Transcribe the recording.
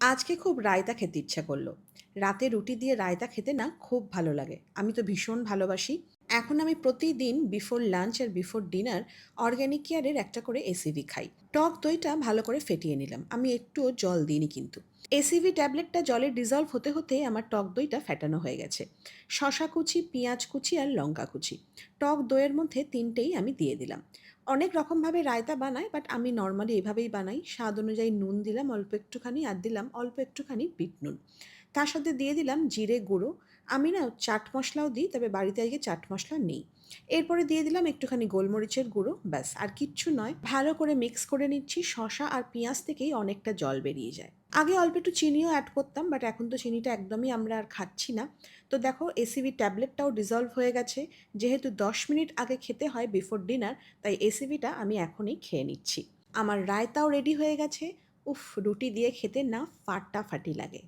আজকে খুব রায়তা খেতে ইচ্ছা করল। রাতে রুটি দিয়ে রায়তা খেতে না খুব ভালো লাগে। আমি তো ভীষণ ভালোবাসি। এখন আমি প্রতিদিন বিফোর লাঞ্চ আর বিফোর ডিনার অর্গ্যানিক কেয়ারের একটা করে এসিভি খাই। টক দইটা ভালো করে ফেটিয়ে নিলাম। আমি একটুও জল দিইনি কিন্তু। এসিভি ট্যাবলেটটা জলে ডিজলভ হতে হতে আমার টক দইটা ফেটানো হয়ে গেছে। শশা কুচি, পেঁয়াজ কুচি আর লঙ্কা কুচি। টক দইয়ের মধ্যে তিনটেই আমি দিয়ে দিলাম। অনেক রকমভাবে রায়তা বানাই বাট আমি নর্মালি এভাবেই বানাই। স্বাদ অনুযায়ী নুন দিলাম, অল্প একটুখানি, আর দিলাম অল্প একটুখানি বিট নুন। তার সাথে দিয়ে দিলাম জিরে গুঁড়ো। আমি না চাট মশলাও দিই, তবে বাড়িতে আজকে চাট মশলা নেই। এরপরে দিয়ে দিলাম একটুখানি গোলমরিচের গুঁড়ো, ব্যাস, আর কিচ্ছু নয়। ভালো করে মিক্স করে নিচ্ছি শশা আর পেঁয়াজ থেকেই অনেকটা জল বেরিয়ে যায়। আগে অল্প একটু চিনিও অ্যাড করতাম বাট এখন তো চিনিটা একদমই আমরা আর খাচ্ছি না। তো দেখো এসিবি ট্যাবলেটটাও ডিজলভ হয়ে গেছে। যেহেতু দশ মিনিট আগে খেতে হয় বিফোর ডিনার তাই এসিবিটা আমি এখনই খেয়ে নিচ্ছি। আমার রায়তাও রেডি হয়ে গেছে। উফ, রুটি দিয়ে খেতে না ফাটাফাটি লাগে।